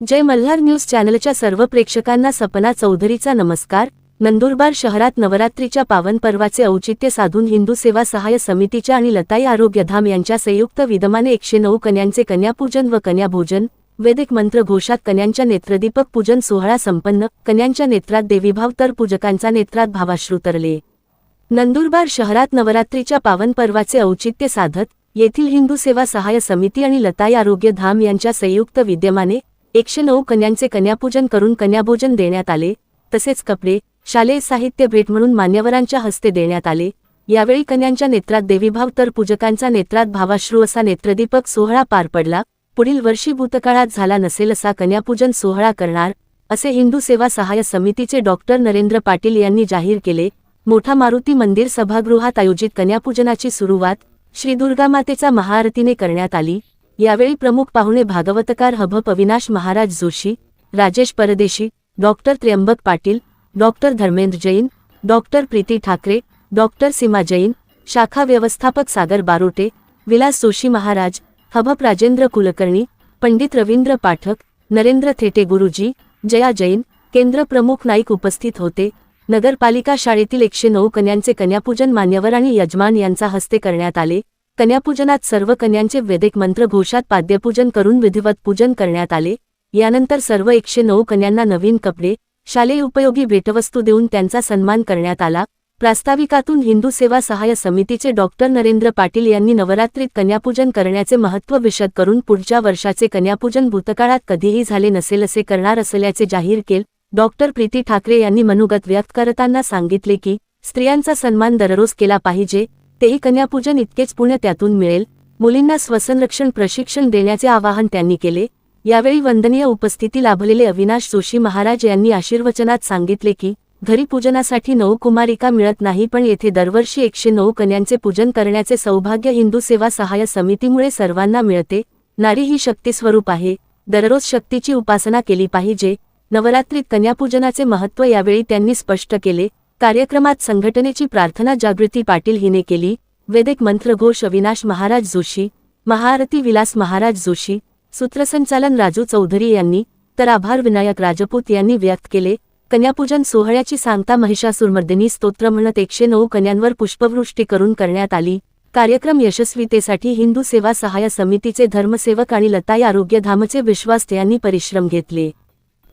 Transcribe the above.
जय Malhar news चॅनलच्या सर्व प्रेक्षकांना सपना चौधरीचा नमस्कार. नंदुरबार शहरात नवरात्रीच्या पावनपर्वाचे औचित्य साधून हिंदू सेवा सहाय्य समितीच्या आणि लताई आरोग्यधाम यांच्या संयुक्त विद्यमाने एकशे नऊ कन्यांचे कन्यापूजन व कन्याभोजन वैदिक मंत्र घोषात कन्यांच्या नेत्रदीपक पूजन सोहळा संपन्न कन्यांच्या नेत्रात देवीभाव तर पूजकांचा नेत्रात भावाश्रू तरले. नंदुरबार शहरात नवरात्रीच्या पावनपर्वाचे औचित्य साधत येथील हिंदू सेवा सहाय्य समिती आणि लताई आरोग्य धाम यांच्या संयुक्त विद्यमाने एकशे नऊ कन्यांचे कन्यापूजन करून कन्याभोजन देण्यात आले तसेच कपडे शालेय साहित्य भेट म्हणून मान्यवरांच्या हस्ते देण्यात आले. यावेळी कन्यांच्या नेत्रात देवीभाव तर पूजकांचा नेत्रात भावाश्रू असा नेत्रदीपक सोहळा पार पडला. पुढील वर्षी भूतकाळात झाला नसेल असा कन्यापूजन सोहळा करणार असे हिंदू सेवा सहाय्य समितीचे डॉक्टर नरेंद्र पाटील यांनी जाहीर केले. मोठा मारुती मंदिर सभागृहात आयोजित कन्यापूजनाची सुरुवात श्री दुर्गामातेचा महाआरतीने करण्यात आली. यावेळी प्रमुख पाहुणे भागवतकार हभप Avinash Maharaj Joshi Rajesh Pardeshi doctor Trimbak Patil doctor Dharmendra Jain doctor Preeti Thackeray doctor Seema Jain शाखा व्यवस्थापक सागर बारोटे विलास जोशी महाराज हभप राजेंद्र कुलकर्णी पंडित रवींद्र पाठक नरेंद्र थेटे गुरुजी जया जैन केंद्र प्रमुख नाईक उपस्थित होते. नगरपालिका शाळेतील एकशे नऊ कन्यांचे कन्यापूजन मान्यवर आणि यजमान यांचा हस्ते करण्यात आले. कन्यापूजनात सर्व कन्यांचे वैदिक मंत्र घोषात पाद्यपूजन करून विधिवत पूजन करण्यात आले. यानंतर सर्व एकशे नऊ कन्यांना नवीन कपडे शालेय उपयोगी भेटवस्तू देऊन त्यांचा सन्मान करण्यात आला. प्रास्ताविकातून हिंदू सेवा सहाय्य समितीचे डॉक्टर नरेंद्र पाटील यांनी नवरात्रीत कन्यापूजन करण्याचे महत्त्व विशद करून पुढच्या वर्षाचे कन्यापूजन भूतकाळात कधीही झाले नसेल असे करणार असल्याचे जाहीर केले. डॉक्टर प्रीती ठाकरे यांनी मनोगत व्यक्त करताना सांगितले की स्त्रियांचा सन्मान दररोज केला पाहिजे. तेही कन्यापूजन इतकेच पुण्य त्यातून मिळेल. मुलींना स्वसंरक्षण प्रशिक्षण देण्याचे आवाहन त्यांनी केले. यावेळी वंदनीय उपस्थिती लाभलेले अविनाश जोशी महाराज यांनी आशीर्वचनात सांगितले की घरी पूजनासाठी नऊ कुमारिका मिळत नाही पण येथे दरवर्षी एकशे नऊ कन्यांचे पूजन करण्याचे सौभाग्य हिंदू सेवा सहाय्य समितीमुळे सर्वांना मिळते. नारी ही शक्तिस्वरूप आहे. दररोज शक्तीची उपासना केली पाहिजे. नवरात्रीत कन्यापूजनाचे महत्त्व यावेळी त्यांनी स्पष्ट केले. कार्यक्रमात संघटनेची प्रार्थना जागृती पाटील हिने केली. वेदिक मंत्रघोष अविनाश महाराज जोशी महाआरती विलास महाराज जोशी सूत्रसंचालन राजू चौधरी यांनी तर आभार विनायक राजपूत यांनी व्यक्त केले. कन्यापूजन सोहळ्याची सांगता महिषासुरमर्दिनी स्तोत्र म्हणत एकशे नऊ कन्यांवर पुष्पवृष्टी करून करण्यात आली. कार्यक्रम यशस्वीतेसाठी हिंदू सेवा सहाय्य समितीचे धर्मसेवक आणि लताई आरोग्यधामचे विश्वास यांनी परिश्रम घेतले.